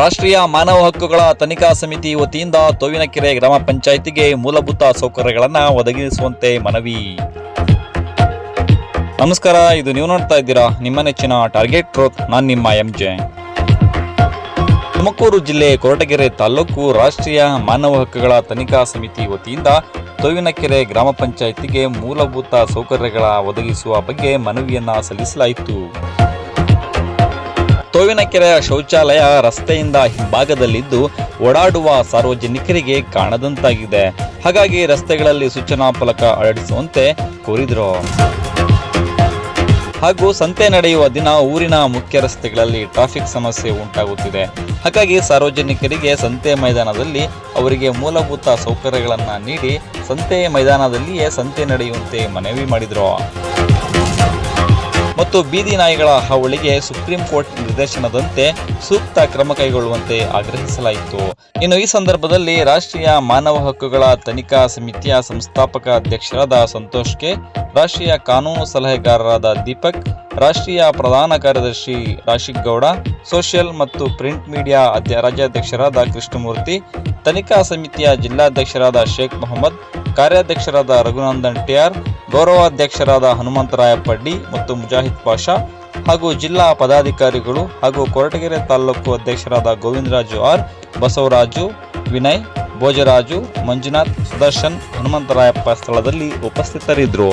ರಾಷ್ಟ್ರೀಯ ಮಾನವ ಹಕ್ಕುಗಳ ತನಿಖಾ ಸಮಿತಿ ವತಿಯಿಂದ ತೋವಿನಕೆರೆ ಗ್ರಾಮ ಪಂಚಾಯಿತಿಗೆ ಮೂಲಭೂತ ಸೌಕರ್ಯಗಳನ್ನು ಒದಗಿಸುವಂತೆ ಮನವಿ. ನಮಸ್ಕಾರ, ಇದು ನೀವು ನೋಡ್ತಾ ಇದ್ದೀರಾ ನಿಮ್ಮ ನೆಚ್ಚಿನ ಟಾರ್ಗೆಟ್ ಟ್ರೋತ್, ನಾನು ನಿಮ್ಮ ಎಂ ಜೆ ತುಮಕೂರು ಜಿಲ್ಲೆ ಕೊರಟಗೆರೆ ತಾಲೂಕು ರಾಷ್ಟ್ರೀಯ ಮಾನವ ಹಕ್ಕುಗಳ ತನಿಖಾ ಸಮಿತಿ ವತಿಯಿಂದ ತೋವಿನಕೆರೆ ಗ್ರಾಮ ಪಂಚಾಯಿತಿಗೆ ಮೂಲಭೂತ ಸೌಕರ್ಯಗಳ ಒದಗಿಸುವ ಬಗ್ಗೆ ಮನವಿಯನ್ನು ಸಲ್ಲಿಸಲಾಯಿತು. ತೋವಿನಕೆರೆ ಶೌಚಾಲಯ ರಸ್ತೆಯಿಂದ ಹಿಂಭಾಗದಲ್ಲಿದ್ದು ಓಡಾಡುವ ಸಾರ್ವಜನಿಕರಿಗೆ ಕಾಣದಂತಾಗಿದೆ. ಹಾಗಾಗಿ ರಸ್ತೆಗಳಲ್ಲಿ ಸೂಚನಾ ಫಲಕ ಅಳಡಿಸುವಂತೆ ಕೋರಿದರು. ಹಾಗೂ ಸಂತೆ ನಡೆಯುವ ದಿನ ಊರಿನ ಮುಖ್ಯ ರಸ್ತೆಗಳಲ್ಲಿ ಟ್ರಾಫಿಕ್ ಸಮಸ್ಯೆ ಉಂಟಾಗುತ್ತಿದೆ. ಹಾಗಾಗಿ ಸಾರ್ವಜನಿಕರಿಗೆ ಸಂತೆ ಮೈದಾನದಲ್ಲಿ ಅವರಿಗೆ ಮೂಲಭೂತ ಸೌಕರ್ಯಗಳನ್ನು ನೀಡಿ ಸಂತೆ ಮೈದಾನದಲ್ಲಿಯೇ ಸಂತೆ ನಡೆಯುವಂತೆ ಮನವಿ ಮಾಡಿದರು. ಮತ್ತು ಬೀದಿ ನಾಯಿಗಳ ಹಾವಳಿಗೆ ಸುಪ್ರೀಂ ಕೋರ್ಟ್ ನಿರ್ದೇಶನದಂತೆ ಸೂಕ್ತ ಕ್ರಮ ಕೈಗೊಳ್ಳುವಂತೆ ಆಗ್ರಹಿಸಲಾಯಿತು. ಇನ್ನು ಈ ಸಂದರ್ಭದಲ್ಲಿ ರಾಷ್ಟ್ರೀಯ ಮಾನವ ಹಕ್ಕುಗಳ ತನಿಖಾ ಸಮಿತಿಯ ಸಂಸ್ಥಾಪಕ ಅಧ್ಯಕ್ಷರಾದ ಸಂತೋಷ್ ಕೆ ರಾಷ್ಟ್ರೀಯ ಕಾನೂನು ಸಲಹೆಗಾರರಾದ ದೀಪಕ್, ರಾಷ್ಟ್ರೀಯ ಪ್ರಧಾನ ಕಾರ್ಯದರ್ಶಿ ರಾಶಿಕ್ ಗೌಡ ಸೋಷಿಯಲ್ ಮತ್ತು ಪ್ರಿಂಟ್ ಮೀಡಿಯಾ ರಾಜ್ಯಾಧ್ಯಕ್ಷರಾದ ಕೃಷ್ಣಮೂರ್ತಿ, ತನಿಖಾ ಸಮಿತಿಯ ಜಿಲ್ಲಾಧ್ಯಕ್ಷರಾದ ಶೇಖ್ ಮೊಹಮ್ಮದ್ ಕಾರ್ಯಾಧ್ಯಕ್ಷರಾದ ರಘುನಂದನ್ ಟಿಆರ್ ಗೌರವಾಧ್ಯಕ್ಷರಾದ ಹನುಮಂತರಾಯ ಪಡ್ಡಿ ಮತ್ತು ಮುಜಾಹಿದ್ ಪಾಷಾ ಹಾಗೂ ಜಿಲ್ಲಾ ಪದಾಧಿಕಾರಿಗಳು ಹಾಗೂ ಕೊರಟಗೆರೆ ತಾಲೂಕು ಅಧ್ಯಕ್ಷರಾದ ಗೋವಿಂದರಾಜು ಆರ್, ಬಸವರಾಜು, ವಿನಯ್, ಭೋಜರಾಜು, ಮಂಜುನಾಥ್, ಸುದರ್ಶನ್, ಹನುಮಂತರಾಯಪ್ಪ ಸ್ಥಳದಲ್ಲಿ ಉಪಸ್ಥಿತರಿದ್ದರು.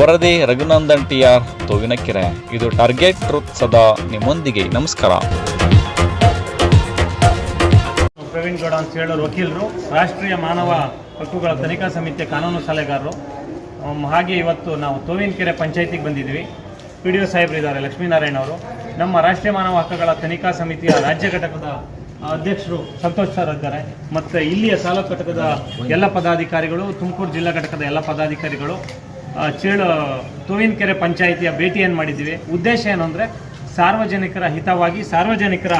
ವರದಿ ರಘುನಂದನ್ ಟಿಆರ್ ತೋವಿನಕೆರೆ. ಇದು ಟಾರ್ಗೆಟ್ ಟ್ರೂತ್ ಸದಾ ನಿಮ್ಮೊಂದಿಗೆ. ನಮಸ್ಕಾರ. ಪ್ರವೀಣ್ ಗೌಡ ಅಂತ ಹೇಳೋರು ವಕೀಲರು, ರಾಷ್ಟ್ರೀಯ ಮಾನವ ಹಕ್ಕುಗಳ ತನಿಖಾ ಸಮಿತಿಯ ಕಾನೂನು ಸಲಹೆಗಾರರು ಹಾಗೆ ಇವತ್ತು ನಾವು ತೋವಿನಕೆರೆ ಪಂಚಾಯತಿಗೆ ಬಂದಿದ್ವಿ ಪಿ ಡಿ ಒ ಸಾಹೇಬ್ರು ಇದ್ದಾರೆ, ಲಕ್ಷ್ಮೀನಾರಾಯಣ ಅವರು. ನಮ್ಮ ರಾಷ್ಟ್ರೀಯ ಮಾನವ ಹಕ್ಕುಗಳ ತನಿಖಾ ಸಮಿತಿಯ ರಾಜ್ಯ ಘಟಕದ ಅಧ್ಯಕ್ಷರು ಸಂತೋಷ್ ಸರ್ ಇದ್ದಾರೆ. ಮತ್ತು ಇಲ್ಲಿಯ ತಾಲೂಕು ಘಟಕದ ಎಲ್ಲ ಪದಾಧಿಕಾರಿಗಳು, ತುಮಕೂರು ಜಿಲ್ಲಾ ಘಟಕದ ಎಲ್ಲ ಪದಾಧಿಕಾರಿಗಳು ಚೇಳು ಚೇಳು ತೋವಿನಕೆರೆ ಪಂಚಾಯಿತಿಯ ಭೇಟಿಯನ್ನು ಮಾಡಿದ್ದೀವಿ. ಉದ್ದೇಶ ಏನು ಅಂದರೆ ಸಾರ್ವಜನಿಕರ ಹಿತವಾಗಿ ಸಾರ್ವಜನಿಕರ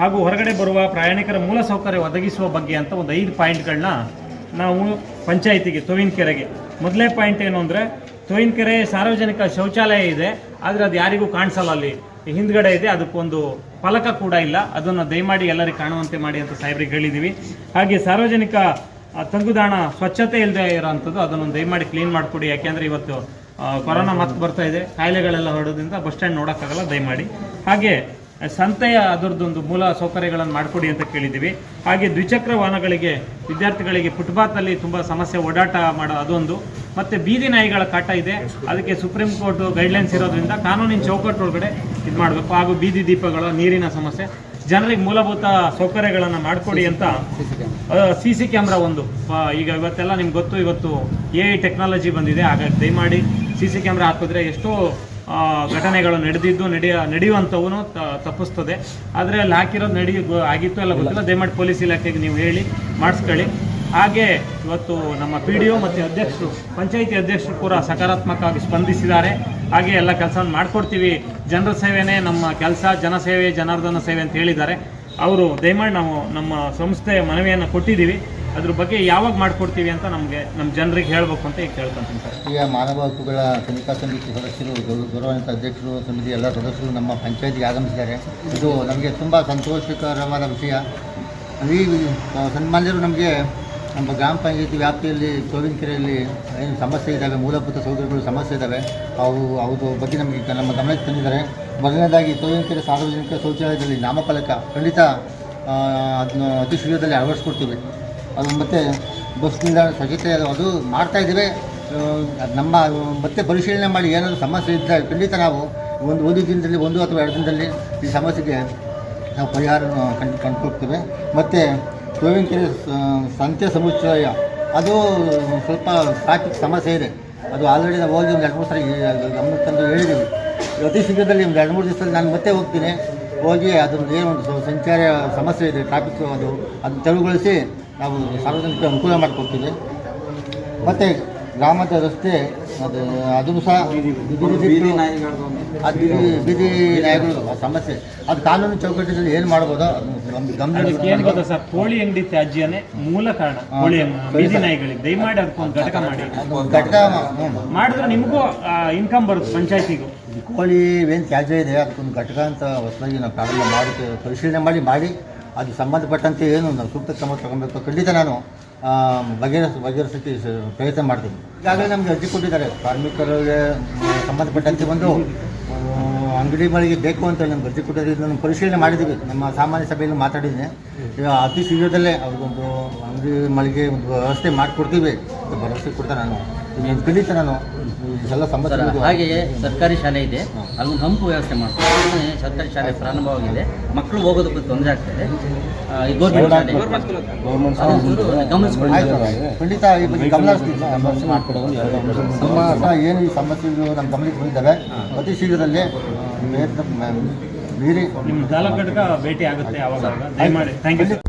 ಹಾಗೂ ಹೊರಗಡೆ ಬರುವ ಪ್ರಯಾಣಿಕರ ಮೂಲ ಸೌಕರ್ಯ ಒದಗಿಸುವ ಬಗ್ಗೆ ಅಂತ ಒಂದು ಐದು ಪಾಯಿಂಟ್ಗಳನ್ನ ನಾವು ಪಂಚಾಯಿತಿಗೆ ತೋವಿನಕೆರೆಗೆ ಮೊದಲೇ ಪಾಯಿಂಟ್ ಏನು ಅಂದರೆ ತೋವಿನಕೆರೆ ಸಾರ್ವಜನಿಕ ಶೌಚಾಲಯ ಇದೆ, ಆದರೆ ಅದು ಯಾರಿಗೂ ಕಾಣಿಸಲ್ಲ ಅಲ್ಲಿ. ಹಿಂದ್ಗಡೆ ಇದೆ, ಅದಕ್ಕೊಂದು ಫಲಕ ಕೂಡ ಇಲ್ಲ. ಅದನ್ನು ದಯಮಾಡಿ ಎಲ್ಲರಿಗೆ ಕಾಣುವಂತೆ ಮಾಡಿ ಅಂತ ಸಾಹೇಬ್ರಿಗೆ ಹೇಳಿದ್ದೀವಿ ಹಾಗೆ ಸಾರ್ವಜನಿಕ ತಂಗುದಾಣ ಸ್ವಚ್ಛತೆ ಇಲ್ಲದೆ ಇರೋವಂಥದ್ದು ಅದನ್ನು ದಯಮಾಡಿ ಕ್ಲೀನ್ ಮಾಡಿಕೊಡಿ. ಯಾಕೆಂದರೆ ಇವತ್ತು ಕೊರೋನಾ ಮತ್ತೆ ಬರ್ತಾ ಇದೆ. ಕಾಯಿಲೆಗಳೆಲ್ಲ ಹೊರಡೋದ್ರಿಂದ ಬಸ್ ಸ್ಟ್ಯಾಂಡ್ ನೋಡೋಕ್ಕಾಗಲ್ಲ, ದಯಮಾಡಿ. ಹಾಗೆ ಸಂತೆಯ ಅದರದ್ದೊಂದು ಮೂಲ ಸೌಕರ್ಯಗಳನ್ನು ಮಾಡಿಕೊಡಿ ಅಂತ ಕೇಳಿದ್ದೀವಿ. ಹಾಗೆ ದ್ವಿಚಕ್ರ ವಾಹನಗಳಿಗೆ ವಿದ್ಯಾರ್ಥಿಗಳಿಗೆ ಫುಟ್ಪಾತಲ್ಲಿ ತುಂಬ ಸಮಸ್ಯೆ ಓಡಾಟ ಮಾಡೋ ಅದೊಂದು. ಮತ್ತು ಬೀದಿ ನಾಯಿಗಳ ಕಾಟ ಇದೆ. ಅದಕ್ಕೆ ಸುಪ್ರೀಂ ಕೋರ್ಟ್ ಗೈಡ್ಲೈನ್ಸ್ ಇರೋದ್ರಿಂದ ಕಾನೂನಿನ ಚೌಕಟ್ಟು ಒಳಗಡೆ ಇದು ಮಾಡಬೇಕು. ಹಾಗೂ ಬೀದಿ ದೀಪಗಳ ನೀರಿನ ಸಮಸ್ಯೆ. ಜನರಿಗೆ ಮೂಲಭೂತ ಸೌಕರ್ಯಗಳನ್ನು ಮಾಡಿಕೊಡಿ ಅಂತ ಸಿ ಸಿ ಕ್ಯಾಮ್ರಾ ಒಂದು. ಈಗ ಇವತ್ತೆಲ್ಲ ನಿಮ್ಗೆ ಗೊತ್ತು ಇವತ್ತು ಎ ಐ ಟೆಕ್ನಾಲಜಿ ಬಂದಿದೆ. ಹಾಗಾಗಿ ದಯಮಾಡಿ ಸಿ ಸಿ ಕ್ಯಾಮ್ರಾ ಹಾಕಿದ್ರೆ ಎಷ್ಟೋ ಘಟನೆಗಳು ನಡೆದಿದ್ದು, ನಡೆಯ, ನಡೆಯುವಂಥವನು ತಪ್ಪಿಸ್ತದೆ. ಆದರೆ ಅಲ್ಲಿ ಹಾಕಿರೋದು ನಡಿ ಆಗಿತ್ತು ಎಲ್ಲ ಗೊತ್ತಿಲ್ಲ. ದಯಮಾಡಿ ಪೊಲೀಸ್ ಇಲಾಖೆಗೆ ನೀವು ಹೇಳಿ, ಮಾಡಿಸ್ಕೊಳ್ಳಿ. ಹಾಗೆ ಇವತ್ತು ನಮ್ಮ ಪಿ ಡಿ ಒ ಮತ್ತು ಅಧ್ಯಕ್ಷರು, ಪಂಚಾಯಿತಿ ಅಧ್ಯಕ್ಷರು ಕೂಡ ಸಕಾರಾತ್ಮಕವಾಗಿ ಸ್ಪಂದಿಸಿದ್ದಾರೆ. ಹಾಗೆ ಎಲ್ಲ ಕೆಲಸವನ್ನು ಮಾಡಿಕೊಡ್ತೀವಿ. ಜನರ ಸೇವೆನೇ ನಮ್ಮ ಕೆಲಸ ಜನಸೇವೆ ಜನಾರ್ದನ ಸೇವೆ ಅಂತ ಹೇಳಿದ್ದಾರೆ. ಅವರು ದಯಮಾಡಿ ನಾವು ನಮ್ಮ ಸಂಸ್ಥೆಯ ಮನವಿಯನ್ನು ಕೊಟ್ಟಿದ್ದೀವಿ. ಅದ್ರ ಬಗ್ಗೆ ಯಾವಾಗ ಮಾಡಿಕೊಡ್ತೀವಿ ಅಂತ ನಮಗೆ ನಮ್ಮ ಜನರಿಗೆ ಹೇಳಬೇಕು ಅಂತ ಈಗ ಕೇಳ್ಕೊಂತೀನಿ ಸರ್. ಈಗ ಮಾನವ ಹಕ್ಕುಗಳ ತನಿಖಾ ಸಮಿತಿ ಸದಸ್ಯರು ಗೌರವಾನ್ವಿತ ಅಧ್ಯಕ್ಷರು, ಸಮಿತಿ ಎಲ್ಲ ಸದಸ್ಯರು ನಮ್ಮ ಪಂಚಾಯತಿಗೆ ಆಗಮಿಸಿದ್ದಾರೆ. ಇದು ನಮಗೆ ತುಂಬ ಸಂತೋಷಕರವಾದ ವಿಷಯ. ಈ ಸನ್ಮಾನ್ಯರು ನಮಗೆ ನಮ್ಮ ಗ್ರಾಮ ಪಂಚಾಯತಿ ವ್ಯಾಪ್ತಿಯಲ್ಲಿ ತೋವಿನಕೆರೆಯಲ್ಲಿ ಏನು ಸಮಸ್ಯೆ ಇದ್ದಾವೆ, ಮೂಲಭೂತ ಸೌಕರ್ಯಗಳು ಸಮಸ್ಯೆ ಇದ್ದಾವೆ. ಅವು ಅವ್ರ ಬಗ್ಗೆ ನಮಗೆ ನಮ್ಮ ಗಮನಕ್ಕೆ ತಂದಿದ್ದಾರೆ. ಮೊದಲನೇದಾಗಿ ತೋವಿನಕೆರೆ ಸಾರ್ವಜನಿಕ ಶೌಚಾಲಯದಲ್ಲಿ ನಾಮಫಲಕ ಖಂಡಿತ ಅದನ್ನ ಅತಿ ಶೀಘ್ರದಲ್ಲಿ ಅಳವಡಿಸ್ಕೊಡ್ತೀವಿ. ಅದು ಮತ್ತೆ ಬಸ್ ನಿಲ್ದಾಣ ಸ್ವಚ್ಛತೆ ಅದು ಮಾಡ್ತಾ ಇದ್ದೀವಿ. ನಮ್ಮ, ಮತ್ತೆ ಪರಿಶೀಲನೆ ಮಾಡಿ ಏನಾದರೂ ಸಮಸ್ಯೆ ಇದ್ದರೆ ಖಂಡಿತ ನಾವು ಒಂದು ಒಂದು ದಿನದಲ್ಲಿ, ಒಂದು ಅಥವಾ ಎರಡು ದಿನದಲ್ಲಿ ಈ ಸಮಸ್ಯೆಗೆ ನಾವು ಪರಿಹಾರ ಕಂಡು ಕಂಡುಕೊಳ್ತೇವೆ ಮತ್ತು ತೋವಿನಕೆರೆ ಸಂತೆ ಸಮುಚ್ಚಯ, ಅದು ಸ್ವಲ್ಪ ಟ್ರಾಫಿಕ್ ಸಮಸ್ಯೆ ಇದೆ. ಅದು ಆಲ್ರೆಡಿ ನಾವು ಹೋಗಿ ಒಂದು ಎರಡು, ಮೂರು ಸರಿ ಗಮನಕ್ಕೆ ಹೇಳಿದ್ದೀವಿ. ಅತಿ ಶೀಘ್ರದಲ್ಲಿ ಒಂದು ಎರಡು, ಮೂರು ದಿವಸದಲ್ಲಿ ನಾನು ಮತ್ತೆ ಹೋಗ್ತೀನಿ. ಹೋಗಿ ಅದ್ರದ್ದು ಏನೊಂದು ಸಂಚಾರ ಸಮಸ್ಯೆ ಇದೆ ಟ್ರಾಫಿಕ್ ಅದು, ಅದನ್ನು ತೆರವುಗೊಳಿಸಿ ನಾವು ಸಾರ್ವಜನಿಕ ಅನುಕೂಲ ಮಾಡಿಕೊಡ್ತೀವಿ. ಮತ್ತು ಗ್ರಾಮದ ರಸ್ತೆ ಅದು ಅದು ಸಹ ಬೀದಿ ಅದು ಬೀದಿ ನಾಯಿಗಳು ಸಮಸ್ಯೆ. ಅದು ಕಾನೂನು ಚೌಕಟ್ಟಿನಲ್ಲಿ ಏನು ಮಾಡ್ಬೋದು? ನಮ್ಮ ಗಮನ ಏನ್ ಗೊತ್ತಾ ಸರ್? ಕೋಳಿ ಅಂಗಡಿ ತ್ಯಾಜ್ಯನೇ ಮೂಲ ಕಾರಣ. ಕೋಳಿ ಬೀದಿ ನಾಯಿಗಳಿಗೆ. ದಯಮಾಡಿ ಅದಕ್ಕೊಂದು ಘಟಕ ಮಾಡಿ. ಘಟಕ ಮಾಡಿದ್ರೆ ನಿಮಗೂ ಇನ್ಕಮ್ ಬರುತ್ತೆ ಪಂಚಾಯತಿಗೂ. ಕೋಳಿ ಏನು ತ್ಯಾಜ್ಯ ಇದೆ? ಅದಕ್ಕೊಂದು ಘಟಕ ಅಂತ ಹೊಸದಾಗಿ ನಾವು ಪ್ರಾರಂಭ ಮಾಡಿ ಪರಿಶೀಲನೆ ಮಾಡಿ ಮಾಡಿ. ಅದು ಸಂಬಂಧಪಟ್ಟಂತೆ ಏನು ನಾವು ಸೂಕ್ತ ಕ್ರಮ ತಗೊಬೇಕು ಖಂಡಿತ ನಾನು ಬಗೆಹರ ಬಗೆಹರಿಸ, ಬಗೆಹರಿಸೋಕ್ಕೆ ಪ್ರಯತ್ನ ಮಾಡ್ತೀನಿ. ಈಗಾಗಲೇ ನಮಗೆ ಅರ್ಜಿ ಕೊಟ್ಟಿದ್ದಾರೆ. ಕಾರ್ಮಿಕರಿಗೆ ಸಂಬಂಧಪಟ್ಟಂತೆ ಒಂದು ಅಂಗಡಿ ಮಳಿಗೆ ಬೇಕು ಅಂತ ನಮ್ಗೆ ಅರ್ಜಿ ಕೊಟ್ಟಿದ್ದಾರೆ. ನಾನು ಪರಿಶೀಲನೆ ಮಾಡಿದ್ದೀವಿ. ನಮ್ಮ ಸಾಮಾನ್ಯ ಸಭೆಯಲ್ಲಿ ಮಾತಾಡಿದ್ದೀನಿ. ಈಗ ಅತಿ ಶೀಘ್ರದಲ್ಲೇ ಅವ್ರಿಗೊಂದು ಅಂಗಡಿ ಮಳಿಗೆ ಒಂದು ವ್ಯವಸ್ಥೆ ಮಾಡಿಕೊಡ್ತೀವಿ. ಭರವಸೆ ಕೊಡ್ತಾ ನಾನು. ನಾನು ಎಲ್ಲ ಸರ್ ಹಾಗೆಯೇ ಸರ್ಕಾರಿ ಶಾಲೆ ಇದೆ. ಅಲ್ಲಿ ಹಂಪು ವ್ಯವಸ್ಥೆ ಮಾಡ್ತಾರೆ. ಸರ್ಕಾರಿ ಶಾಲೆ ಪ್ರಾರಂಭವಾಗಿದೆ ಮಕ್ಕಳು ಹೋಗೋದಕ್ಕೆ ತೊಂದರೆ ಆಗ್ತದೆ ಆ, ಈ ಗೌರ್ಮೆಂಟ್ ಶಾಲೆ ಅದೊಂಚೂರು ಗಮನಿಸ್ಕೊಳ್ಳಿ. ಆಯ್ತು ಖಂಡಿತ ಈ ಬಗ್ಗೆ ಗಮನ ಹರಿಸ್ತೀನಿ. ನಮ್ಮ ಸಹ ಏನು ಈ ಸಮಸ್ಯೆಗಳು ನಮ್ಮ ಗಮನಕ್ಕೆ ಬಂದಿದ್ದಾವೆ ಅತಿ ಶೀಘ್ರದಲ್ಲೇ ಪ್ರಯತ್ನ ಮೀರಿ. ನಿಮ್ಮ ತಾಲೂಕು ಘಟಕ ಭೇಟಿ ಆಗುತ್ತೆ ಅವಾಗ. ದಯಮಾಡಿ. Thank you sir